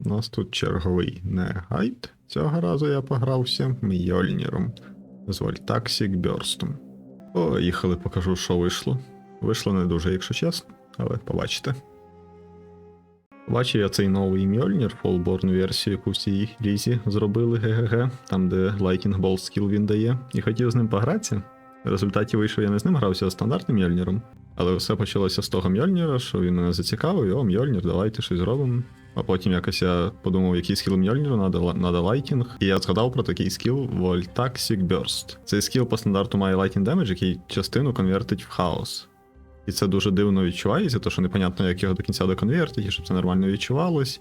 У нас тут черговий не гайд. Цього разу я погрався Мьольніром з Вольтаксік Бьорстом. Поїхали, покажу, що вийшло. Вийшло не дуже, якщо чесно, але побачите. Бачив я цей новий Мьольнір, фолборн версію, яку в цій лізі зробили ГГГ, там де Lightning Bolt скіл він дає, і хотів з ним погратися. В результаті вийшов я не з ним грався, а стандартним Мьольніром. Але все почалося з того Мьольніра, що він мене зацікавив, і о, Мьольнір, давайте щось зробимо. А потім якось я подумав, який скіл Мьольніру надо, лайтінг. І я згадав про такий скіл Voltaxic Burst. Цей скіл по стандарту має Lightning Damage, який частину конвертить в хаос. І це дуже дивно відчувається, тому що непонятно, як його до кінця доконвертить, і щоб це нормально відчувалось.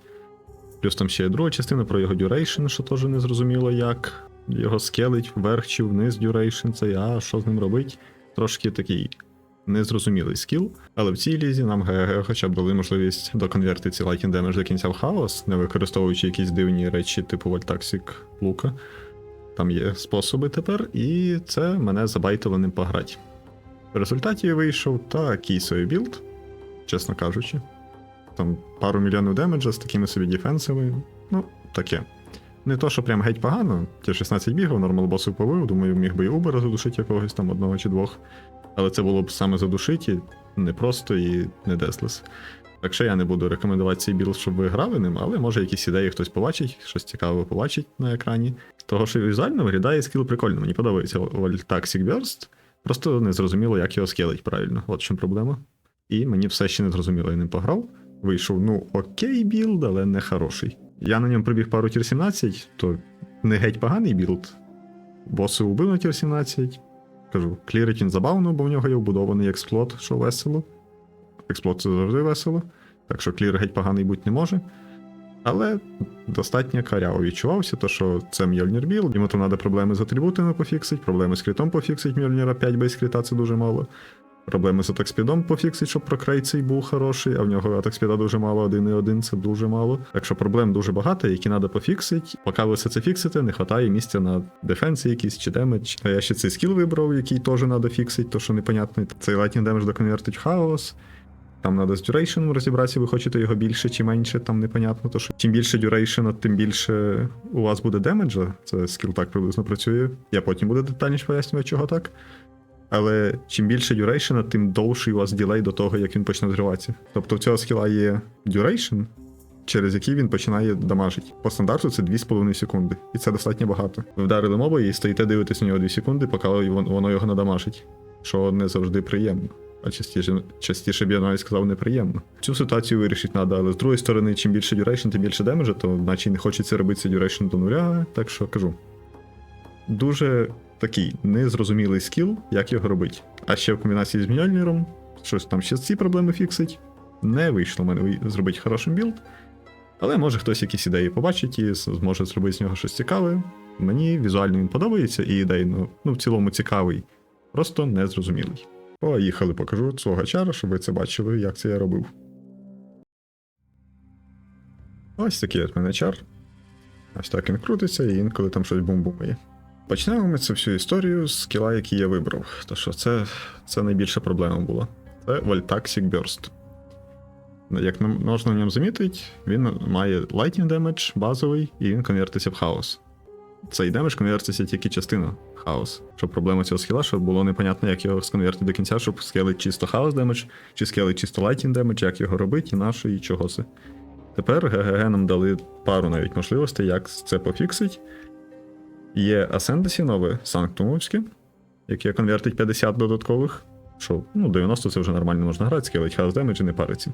Плюс там ще є друга частина про його duration, що теж не зрозуміло як. Його скелить вверх чи вниз duration, це а що з ним робить. Трошки такий незрозумілий скіл. Але в цій лізі нам ГГ хоча б дали можливість доконвертити цей Lightning Damage до кінця в хаос, не використовуючи якісь дивні речі, типу Вольтаксік лука. Там є способи тепер, і це мене забайтило ним пограти. В результаті вийшов такий собі білд, чесно кажучи. Там пару мільйонів демеджа з такими собі дефенсами. Ну, таке. Не то, що прям геть погано, ті 16 бігав, нормал босів повив, думаю, міг би і Убера задушити якогось там одного чи двох. Але це було б саме задушити, не просто і не деслес. Так що я не буду рекомендувати цей білд, щоб ви грали ним, але може якісь ідеї хтось побачить, щось цікаве побачить на екрані. Того, що візуально виглядає скіл прикольно, мені подобається Voltaxic Burst. Просто не зрозуміло, як його скелить правильно. От в чому проблема. І мені все ще не зрозуміло, я ним пограв. Вийшов, ну, окей, білд, але не хороший. Я на ньому пробіг пару тір 17, то не геть поганий білд. Боси убив на тір 17. Кажу, кліритін забавно, бо в нього є вбудований експлот, що весело. Експлот це завжди весело. Так що клір геть поганий бути не може. Але достатньо каряво відчувався, то що це Мьольнір Біл, йому там треба проблеми з атрибутами пофіксити, проблеми з критом пофіксити Мьольніра 5 без крита це дуже мало. Проблеми з атакспідом пофіксить, щоб прокрейт цей був хороший, а в нього атакспіда дуже мало, 1,1 це дуже мало. Так що проблем дуже багато, які треба пофіксити. Поки ви все це фіксите, не вистачає місця на дефенсі якийсь чи демедж. А я ще цей скіл вибрав, який теж треба фіксити, то що непонятно. Цей Lightning Damage доконвертить хаос. Там треба з duration розібратися, ви хочете його більше чи менше, там непонятно. То що чим більше duration, тим більше у вас буде демеджа. Це скіл так приблизно працює. Я потім буду детальніше пояснювати, чого так. Але чим більше duration, тим довший у вас ділей до того, як він почне зриватися. Тобто в цього скіла є duration, через який він починає дамажити. По стандарту це 2,5 секунди, і це достатньо багато. Ви вдарили моба і стоїте дивитесь на нього 2 секунди, поки воно його надамажить, що не завжди приємно. А частіше, частіше б я навіть сказав неприємно. Цю ситуацію вирішити треба, але з другої сторони, чим більше duration, тим більше демеджа, то наче не хочеться робити duration до нуля, так що кажу. Дуже такий незрозумілий скіл, як його робити. А ще в комбінації з Мьольніром, щось там ще ці проблеми фіксить. Не вийшло в мене зробити хороший білд. Але може хтось якісь ідеї побачить і зможе зробити з нього щось цікаве. Мені візуально він подобається і ідейно, ну в цілому цікавий, просто незрозумілий. Поїхали, покажу свого чара, щоб ви це бачили, як це я робив. Ось такий от мене чар. Ось так він крутиться, і інколи там щось бум-бумає. Почнемо ми цю всю історію з скіла, який я вибрав. То що це, це найбільша проблема була. Це Voltaxic Burst. Як можна в ньому замітити, він має Lightning Damage базовий, і він конвертиться в хаос. Цей демедж конвертиться тільки частина хаос. Щоб проблема цього скіла, щоб було непонятно, як його сконвертити до кінця, щоб скелить чисто хаос демедж, чи скелить чисто Lightning Damage, як його робити, і на що, і чого це. Тепер ГГГ нам дали пару навіть можливостей, як це пофіксить. Є Ascendancy нове санктумовське, яке конвертить 50 додаткових. Що, ну, 90 це вже нормально можна грати, скелить хаос демедж і не париться.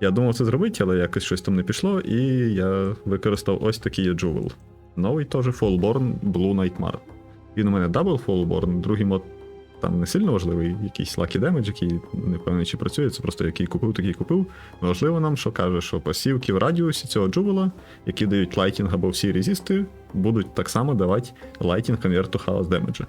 Я думав це зробити, але якось щось там не пішло, і я використав ось такий джувел. Новий теж Fallborn Blue Nightmare. Він у мене дабл Fallborn, другий мод там не сильно важливий, якийсь Lucky Damage, який не впевнений, чи працює, це просто який купив, такий купив. Важливо нам, що каже, що пасівки в радіусі цього джувела, які дають лайтінг або всі резисти, будуть так само давати лайтінг конверту хаос демеджа.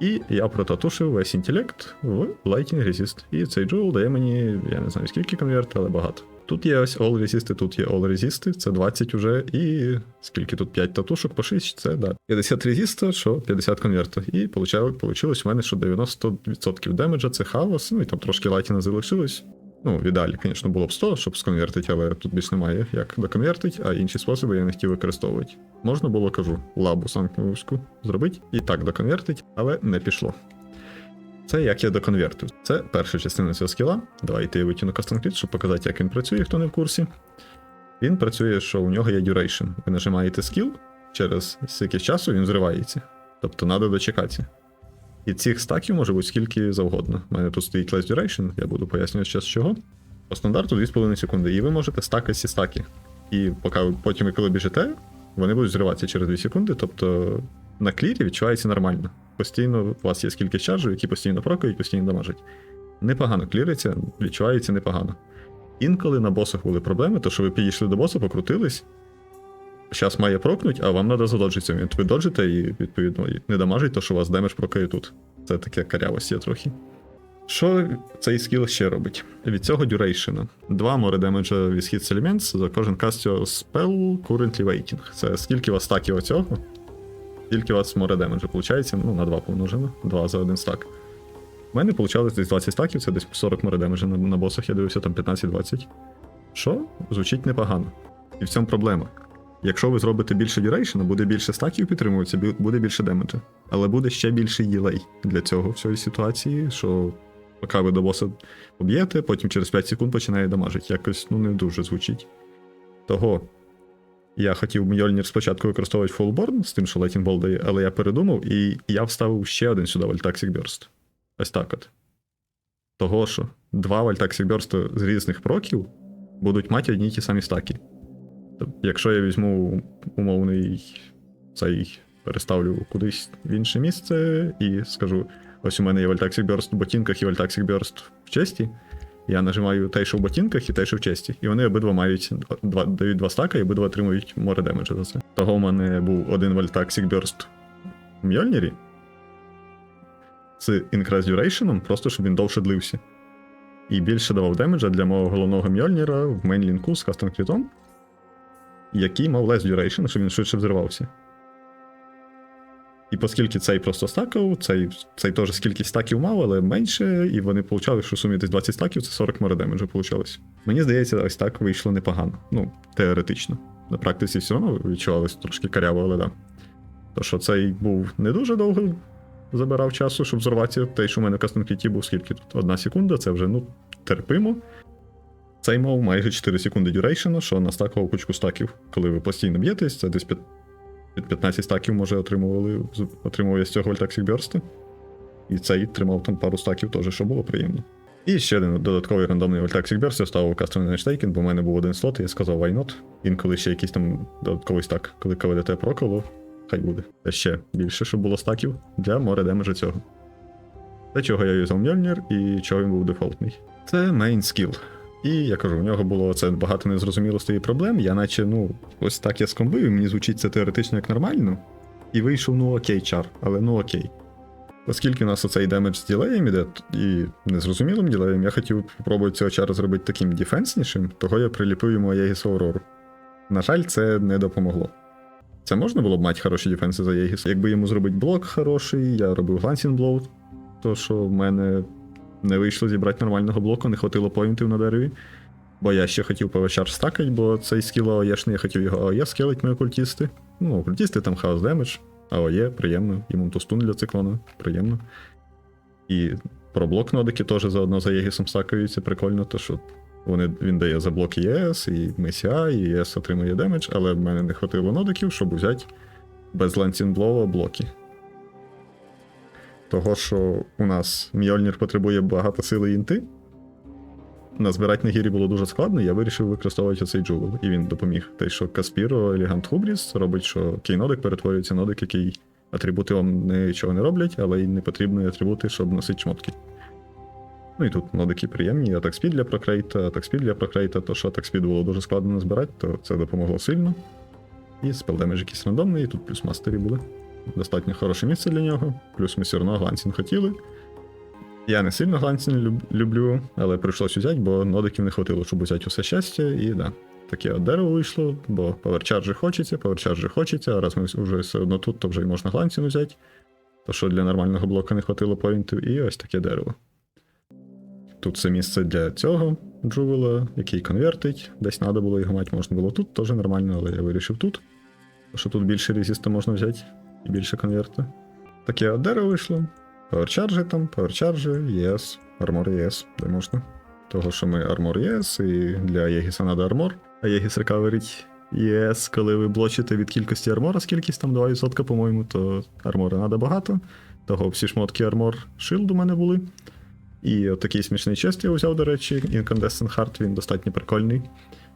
І я протатушив весь інтелект в Lightning Resist. І цей джувел дає мені, я не знаю скільки конверт, але багато. Тут є ось All Resist, тут є All Resist, це 20 уже, і скільки тут 5 татушок по 6, це да. 50 резиста, що 50 конверта. І получилось в мене, що 90% демеджа це хаос, ну і там трошки лайтіна залишилось. Ну, в ідеалі, звісно, було б 100, щоб сконвертити, але тут більш немає як доконвертити, а інші способи я не хотів використовувати. Можна було, кажу, лабу санкнувську зробити і так доконвертить, але не пішло. Це як я доконвертив. Це перша частина цього скіла. Давайте я витягну Custom Crit, щоб показати, як він працює, хто не в курсі. Він працює, що у нього є duration. Ви нажимаєте скіл, через стільки часу він зривається. Тобто треба дочекатися. І цих стаків може бути скільки завгодно. У мене тут стоїть less duration, я буду пояснювати зараз чого. По стандарту 2,5 секунди, і ви можете стакати ці стаки. І поки потім, коли біжите, вони будуть зриватися через 2 секунди. Тобто на клірі відчувається нормально. Постійно у вас є скільки чаржів, які постійно прокають, постійно дамажать. Непогано кліриться, відчувається непогано. Інколи на босах були проблеми, то що ви підійшли до боса, покрутились. Зараз має прокнуть, а вам треба задоджитися. Він ви доджите і, відповідно, не дамажить, то що у вас демедж прокає тут. Це таке карявость є трохи. Що цей скіл ще робить? Від цього дюрейшена. Два море демеджа від Hits Elements за кожен каст цього spell currently waiting. Це скільки у вас стаків оцього? Скільки у вас море демеджа виходить? Ну, на 2 помножено. 2 за один стак. У мене вийшло десь 20 стаків, це десь 40 море демеджа на, на босах, я дивився там 15-20. Що? Звучить непогано. І в цьому проблема. Якщо ви зробите більше дюрейшена, буде більше стаків підтримуватися, буде більше демеджа. Але буде ще більший ділей для цього всієї ситуації, що поки ви до боса поб'єте, потім через 5 секунд починає дамажити. Якось ну, не дуже звучить. Того я хотів Мьольнір спочатку використовувати Fullborn з тим, що Bolt дає, але я передумав і я вставив ще один сюди Вальтаксік Burst. Ось так от. Того що два Вальтаксік Burst з різних проків будуть мати одні й ті самі стаки. Тобто, Якщо я візьму умовний цей переставлю кудись в інше місце і скажу: ось у мене є Вальтаксік Burst в ботинках і Вальтаксік Burst в честі. Я нажимаю те, що в ботинках, і те, що в честі. І вони обидва мають два, дають два стака, і обидва отримують море демеджа за це. Того в мене був один Вальтаксік Burst в Мьольнірі з Increase Duration, просто щоб він довше длився. І більше давав демеджа для мого головного Мьольніра в мейнлінку з кастом квітом, який мав less duration, щоб він швидше взривався. І оскільки цей просто стакав, цей, цей теж скільки стаків мав, але менше, і вони получали, що в сумі десь 20 стаків, це 40 море демеджа получалось. Мені здається, ось так вийшло непогано. Ну, теоретично. На практиці все одно відчувалось трошки каряво, але да. То що цей був не дуже довго забирав часу, щоб взорватися. Той, що в мене в кастом кіті був скільки тут? Одна секунда, це вже ну, терпимо. Цей мав майже 4 секунди дюрейшена, що настакував кучку стаків. Коли ви постійно б'єтесь, це десь під, під 15 стаків, може, отримували, отримував я з цього Вольтаксік Бёрсти. І цей тримав там пару стаків теж, що було приємно. І ще один додатковий рандомний Вольтаксік Бёрст я ставив Custom Stейкен, бо в мене був один слот, і я сказав why not. Інколи ще якийсь там додатковий стак, коли КВДТ проколо, хай буде. Та ще більше, щоб було стаків для море демеджа цього. Для чого я юзав Мьольнір і чого він був дефолтний. Це мейн скіл. І я кажу, у нього було це багато незрозумілостей і проблем. Я наче, ну, ось так я скомбив, і мені звучить це теоретично як нормально. І вийшов, ну окей, чар, але ну окей. Оскільки у нас оцей демедж з ділеєм іде, і незрозумілим ділеєм, я хотів спробувати цього чара зробити таким дефенснішим, того я приліпив йому Аєгіс Аурору. На жаль, це не допомогло. Це можна було б мати хороші дефенси за Єгіс. Якби йому зробити блок хороший, я робив Glancing то що в мене не вийшло зібрати нормального блоку, не хватило поінтів на дереві. Бо я ще хотів ПВЧ стакать, бо цей скіл АОЄшний, я хотів його АОЄ скелить мої окультісти. Ну, окультісти там хаос демедж, АОЄ, приємно. Йому тустун для циклону, приємно. І про блок нодики теж заодно за Єгісом стакаються, прикольно, то що вони, він дає за блок ЄС, і МСА, і ЄС отримує демедж, але в мене не хватило нодиків, щоб взяти без лансінблова блоки. Того, що у нас Мьольнір потребує багато сили інти. Назбирати на гірі було дуже складно, я вирішив використовувати цей джувел, і він допоміг. Те, що Каспіро Елігант Хубріс робить, що кейнодик перетворюється нодик, який атрибути вам нічого не роблять, але й не потрібні атрибути, щоб носити шмотки. Ну і тут нодики приємні, атакспід для прокрейта, атакспід для прокрейта, то що атакспід було дуже складно назбирати, то це допомогло сильно. І спелдемедж якийсь рандомний, і тут плюс мастері були. Достатньо хороше місце для нього. Плюс ми все одно глансінг хотіли. Я не сильно глансінг люб- люблю, але прийшлось взяти, бо нодиків не хватило, щоб взяти усе щастя, і да. Таке от дерево вийшло, бо паверчарджі хочеться, паверчарджі хочеться, а раз ми вже все одно тут, то вже й можна глансінг взяти. То що для нормального блока не хватило поінтів, і ось таке дерево. Тут це місце для цього джувела, який конвертить. Десь треба було його мати, можна було тут, теж нормально, але я вирішив тут. Що тут більше резиста можна взяти і більше конверта. Таке дерево вийшло. Powercharge там, Powercharge, ES, Armor ES, де можна. Того, що ми Armor ES, і для Єгіса треба Armor, а Єгіс рекаверить ES, коли ви блочите від кількості армора, скількись там 2%, по-моєму, то армора треба багато. Того всі шмотки Armor Shield у мене були. І от такий смішний чест я взяв, до речі, Incandescent Heart, він достатньо прикольний.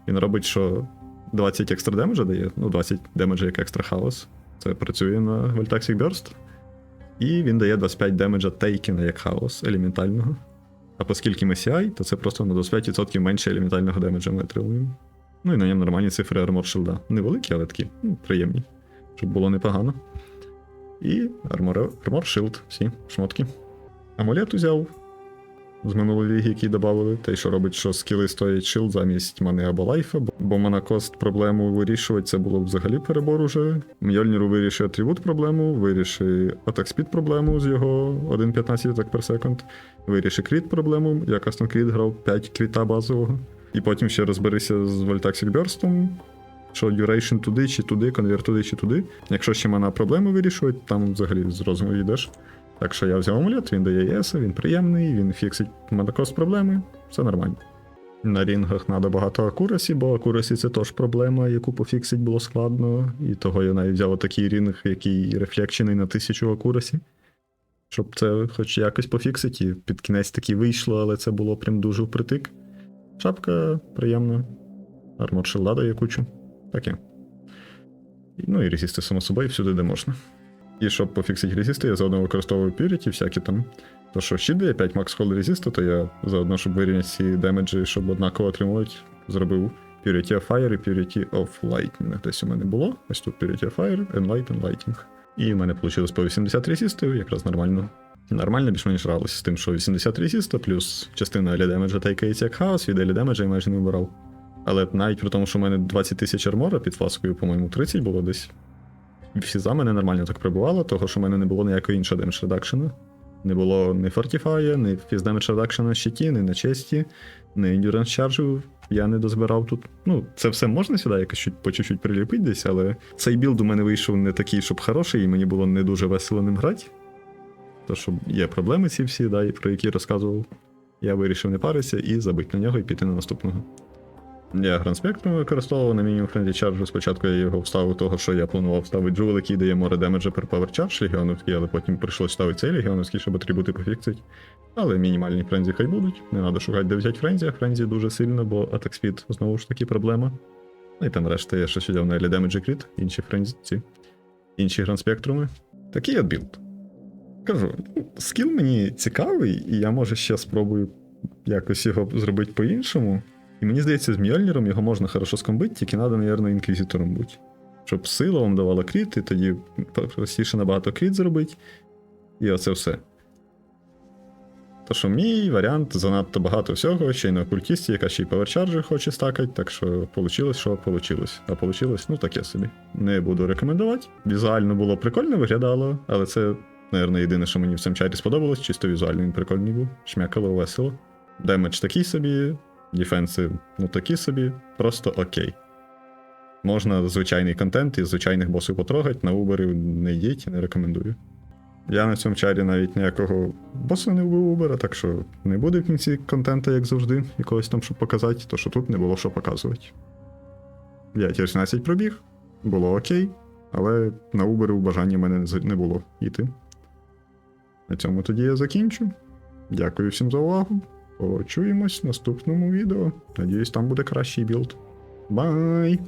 Він робить, що 20 екстра демеджа дає, ну 20 демеджа як екстра хаос. Це працює на Voltaxic Burst. І він дає 25 демеджа Тейкіна як хаос елементального. А оскільки ми CI, то це просто на 25% менше елементального демеджа ми отримуємо. Ну і на ньому нормальні цифри Armor Shield. Невеликі, але такі ну, приємні, щоб було непогано. І Armor Shield, всі шмотки. Амулет узяв з минулої ліги, який додали. Те, що робить, що скіли стоять шилд замість мани або лайфа, бо- монокост проблему вирішувати це було взагалі перебор уже. Мьольніру вирішив атрибут проблему, вирішив атак спід проблему з його 1.15 атак per second, вирішив кріт проблему, я кастом кріт грав 5 кріта базового. І потім ще розберися з Voltaxic Burst, що duration туди чи туди, конверт туди чи туди. Якщо ще мана проблеми вирішують, там взагалі з розуму йдеш. Так що я взяв амулет, він дає ЄС, він приємний, він фіксить монокост проблеми, все нормально. На рінгах треба багато акурасі, бо акурасі це теж проблема, яку пофіксить було складно. І того я навіть взяв такий рінг, який рефлекчений на 1000 акурасі. Щоб це хоч якось пофіксить, і під кінець таки вийшло, але це було прям дуже впритик. Шапка приємна. Армор шелда дає кучу. Таке. Ну і резисти, само собою, всюди, де можна. І щоб пофіксити резисти, я заодно використовую Purity, всякі там. То що щит дає 5 Max Hold резисту, то я заодно, щоб вирівняти ці демеджі, щоб однаково отримувати, зробив Purity of Fire і Purity of Lightning. Десь у мене було. Ось тут Purity of Fire, Enlighten, Lighting. І в мене вийшло по 80 резистів, якраз нормально. Нормально більш-менш гралося з тим, що 80 резиста, плюс частина елі демеджа тайкається як хаос, від елі демеджа я майже не вибирав. Але навіть при тому, що в мене 20 тисяч армора під фласкою, по-моєму, 30 було десь. Всі за мене нормально так прибувало, того що в мене не було ніякого іншого демедж редакшена. Не було ні Fortify, ні Damage Reduction на щиті, ні на честі, ні Endurance Charge я не дозбирав тут. Ну, це все можна сюди якось по чуть-чуть приліпити десь, але цей білд у мене вийшов не такий, щоб хороший, і мені було не дуже весело ним грати. То, що є проблеми ці всі, да, про які розказував. Я вирішив не паритися і забити на нього і піти на наступного. Я Grand використовував на мінімум френдлі чарджу. Спочатку я його вставив того, що я планував ставити джувел, який дає море демеджа per power charge легіоновський, але потім прийшлось ставити цей легіоновський, щоб атрибути пофіксити. Але мінімальні френзі хай будуть. Не треба шукати, де взяти френзі, а френзі дуже сильно, бо атак спід знову ж таки проблема. Ну і там решта я ще сидів на Елі Damage і Crit, інші френзі, ці, інші гранд-спектруми. Такий от білд. Кажу, ну, скіл мені цікавий, і я може ще спробую якось його зробити по-іншому. І мені здається, з Мьольніром його можна хорошо скомбити, тільки треба, мабуть, інквізитором бути. Щоб сила вам давала кріт, і тоді простіше набагато кріт зробити. І оце все. То що мій варіант занадто багато всього, ще й на окультісті, яка ще й поверчарджер хоче стакати, так що вийшло, що вийшло. А вийшло, ну таке собі. Не буду рекомендувати. Візуально було прикольно виглядало, але це, мабуть, єдине, що мені в цьому чарі сподобалось, чисто візуально він прикольний був. Шмякало весело. Демедж такий собі, дефенси, ну такі собі, просто окей. Можна звичайний контент із звичайних босів потрогати, на Uber не йдіть, не рекомендую. Я на цьому чарі навіть ніякого боса не вбив Убера, так що не буде в кінці контента, як завжди, якогось там, щоб показати, то що тут не було що показувати. Я тір 17 пробіг, було окей, але на Uber в мене не не було йти. На цьому тоді я закінчу. Дякую всім за увагу. Почуємось в наступному відео. Надіюсь, там буде кращий білд. Бай!